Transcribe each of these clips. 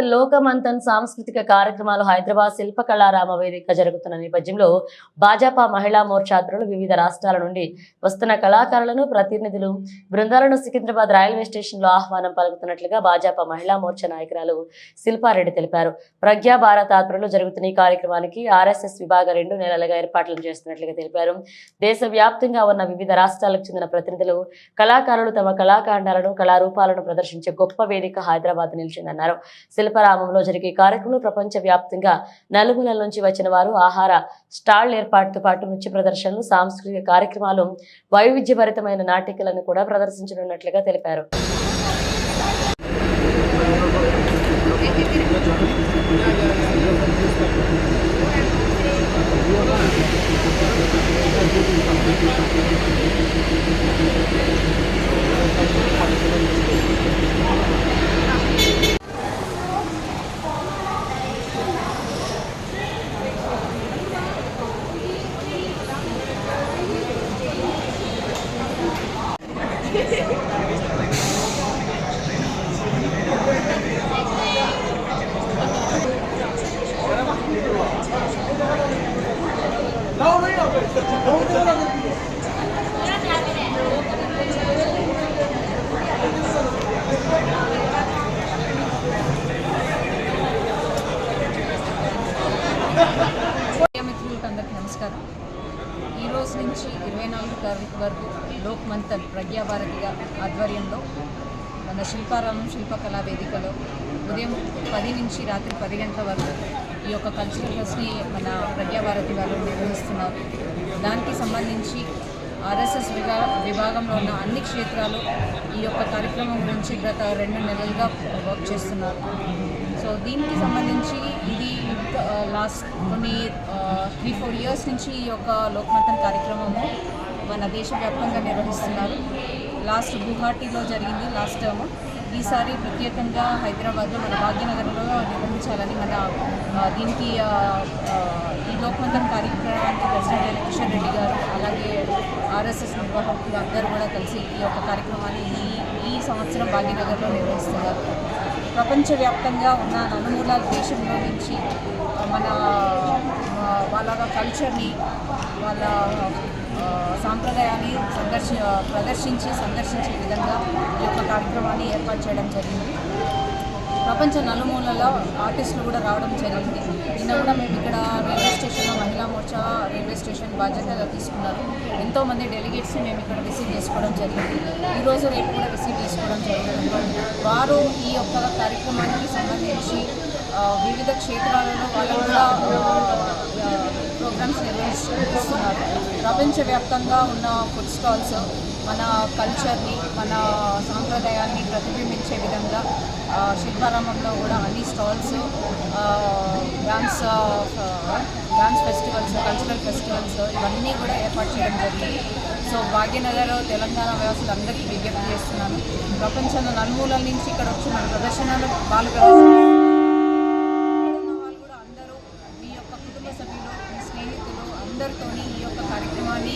లోకమంతన్ సాంస్కృతిక కార్యక్రమాలు హైదరాబాద్ శిల్పకళారామ వేదిక జరుగుతున్న నేపథ్యంలో భాజపా మహిళా మోర్చా వివిధ రాష్ట్రాల నుండి వస్తున్న కళాకారులను ప్రతినిధులు బృందాలను సికింద్రాబాద్ రైల్వే స్టేషన్లో ఆహ్వానం పలుకుతున్నట్లుగా భాజపా మహిళా మోర్చా నాయకురాలు శిల్పారెడ్డి తెలిపారు. ప్రజ్ఞా భారత్ ఆధ్వర్యంలో జరుగుతున్న ఈ కార్యక్రమానికి ఆర్ఎస్ఎస్ విభాగం రెండు నెలలుగా ఏర్పాట్లు చేస్తున్నట్లుగా తెలిపారు. దేశవ్యాప్తంగా ఉన్న వివిధ రాష్ట్రాలకు చెందిన ప్రతినిధులు కళాకారులు తమ కళాకాండాలను కళారూపాలను ప్రదర్శించే గొప్ప వేదిక హైదరాబాద్ నిలిచిందన్నారు. శిల్పరామంలో జరిగే కార్యక్రమంలో ప్రపంచ వ్యాప్తంగా నలుమూలల నుంచి వచ్చిన వారు ఆహార స్టాళ్ళ ఏర్పాటుతో పాటు నృత్య ప్రదర్శనలు సాంస్కృతిక కార్యక్రమాలు వైవిధ్యభరితమైన నాటికలను కూడా ప్రదర్శించనున్నట్లుగా తెలిపారు. మీడియా మిత్రులకు అందరికీ నమస్కారం. ఈ రోజు నుంచి ఇరవై నాలుగు తారీఖు వరకు లోక్ మంతన్ ప్రజ్ఞాభారతిగా ఆధ్వర్యంలో మన శిల్పారామం శిల్పకళా వేదికలో ఉదయం పది నుంచి రాత్రి పది గంటల వరకు ఈ యొక్క కల్చరల్ ఫెస్ట్ని మన ప్రజ్ఞాభారతి వాళ్ళు నిర్వహిస్తున్నారు. దానికి సంబంధించి ఆర్ఎస్ఎస్ విభా విభాగంలో ఉన్న అన్ని క్షేత్రాలు ఈ యొక్క కార్యక్రమం గురించి గత రెండు నెలలుగా వర్క్ చేస్తున్నారు. సో దీనికి సంబంధించి ఇది లాస్ట్ కొన్ని త్రీ ఫోర్ ఇయర్స్ నుంచి ఈ యొక్క లోక్మతం కార్యక్రమము మన దేశవ్యాప్తంగా నిర్వహిస్తున్నారు. లాస్ట్ గుహాటీలో జరిగింది లాస్ట్ టర్మ్ ఈసారి ప్రత్యేకంగా హైదరాబాద్లో మన భాగ్యనగర్లో నిర్వహించాలని మన దీనికి ఈ ఆర్ఎస్ఎస్ నిర్వాహకులు అందరూ కూడా కలిసి ఈ యొక్క కార్యక్రమాన్ని ఈ ఈ సంవత్సరం భాగ్యనగర్లో నిర్వహిస్తున్నారు. ప్రపంచవ్యాప్తంగా ఉన్న నలుమూల దేశంలో నుంచి మన వాళ్ళ కల్చర్ని వాళ్ళ సాంప్రదాయాన్ని సందర్శ ప్రదర్శించి సందర్శించే విధంగా ఈ యొక్క కార్యక్రమాన్ని ఏర్పాటు చేయడం జరిగింది. ప్రపంచ నలుమూలలో ఆర్టిస్టులు కూడా రావడం జరిగింది. నిన్న కూడా మేము ఇక్కడ మహిళా మోర్చా రైల్వే స్టేషన్ బాధ్యతగా తీసుకున్నారు. ఎంతోమంది డెలిగేట్స్ని మేము ఇక్కడ రిసీవ్ చేసుకోవడం జరిగింది. ఈరోజు రేపు కూడా రిసీవ్ చేసుకోవడం జరిగింది వారు ఈ యొక్క కార్యక్రమానికి సంబంధించి వివిధ క్షేత్రాలలో వాళ్ళు కూడా ప్రోగ్రామ్స్ నిర్వహిస్తున్నారు. ప్రపంచవ్యాప్తంగా ఉన్న ఫుడ్ స్టాల్స్ మన కల్చర్ని మన సాంప్రదాయాన్ని ప్రతిబింబించే విధంగా శిల్పారామంలో కూడా అన్ని stalls dance dance festivals cultural festivals ఇవన్నీ కూడా ఏర్పాటు చేయడం జరిగింది. సో భాగ్యనగర్ తెలంగాణ వ్యవస్థలు అందరికీ విజ్ఞప్తి చేస్తున్నాను. ప్రపంచంలో నలుమూలల నుంచి ఇక్కడ వచ్చి మన ప్రదర్శనలు వాళ్ళు ప్రదర్శన అందరితో ఈ యొక్క కార్యక్రమాన్ని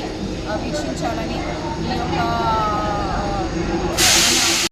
వీక్షించాలని ఈ యొక్క